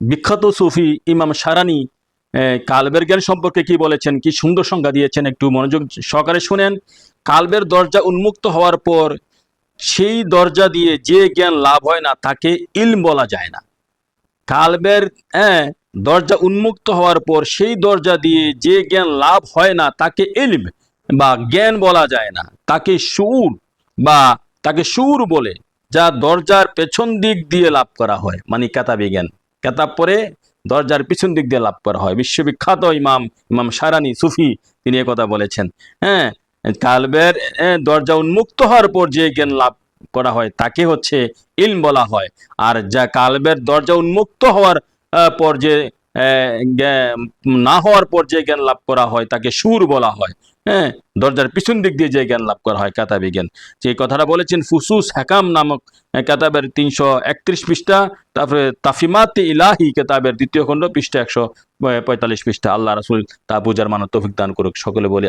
বিখ্যাত সুফি ইমাম সারানি কালবের জ্ঞান সম্পর্কে কি বলেছেন, কি সুন্দর সংজ্ঞা দিয়েছেন, একটু মনোযোগ সহকারে শুনেন। কালবের দরজা উন্মুক্ত হওয়ার পর সেই দরজা দিয়ে যে জ্ঞান লাভ হয় না, তাকে ইলম বলা যায় না। কালবের হ্যাঁ দরজা উন্মুক্ত হওয়ার পর সেই দরজা দিয়ে যে জ্ঞান লাভ হয় না, তাকে ইলম বা জ্ঞান বলা যায় না। তাকে সুর বা তাকে সুর বলে, যা দরজার পেছন দিক দিয়ে লাভ করা হয় মানে কেতাবি জ্ঞান। কেতাব পরে দরজার পিছন দিক দিয়ে লাভ করা হয়। বিশ্ববিখ্যাত ইমাম ইমাম সারানি সুফি, তিনি কথা বলেছেন। হ্যাঁ কালবের দরজা উন্মুক্ত হওয়ার পর যে জ্ঞান লাভ করা হয়, তাকে হচ্ছে ইলম বলা হয়। আর যা কালবের দরজা উন্মুক্ত হওয়ার পর যে না হওয়ার পর যে জ্ঞান লাভ করা হয়, তাকে সুর বলা হয়। হ্যাঁ দরজার পিছন দিক দিয়ে যে জ্ঞান লাভ করা হয় কাতাবি জ্ঞান। যে কথাটা বলেছেন ফুসুস হাকাম নামক আহ, কাতাবের তিনশো একত্রিশ পৃষ্ঠা তারপরে তাফিমাত ইলাহি কেতাবের দ্বিতীয় খণ্ড পৃষ্ঠা একশো পঁয়তাল্লিশ পৃষ্ঠা। আল্লাহ রাসুল তা বুঝার মানত তৌফিক দান করুক। সকলে বলি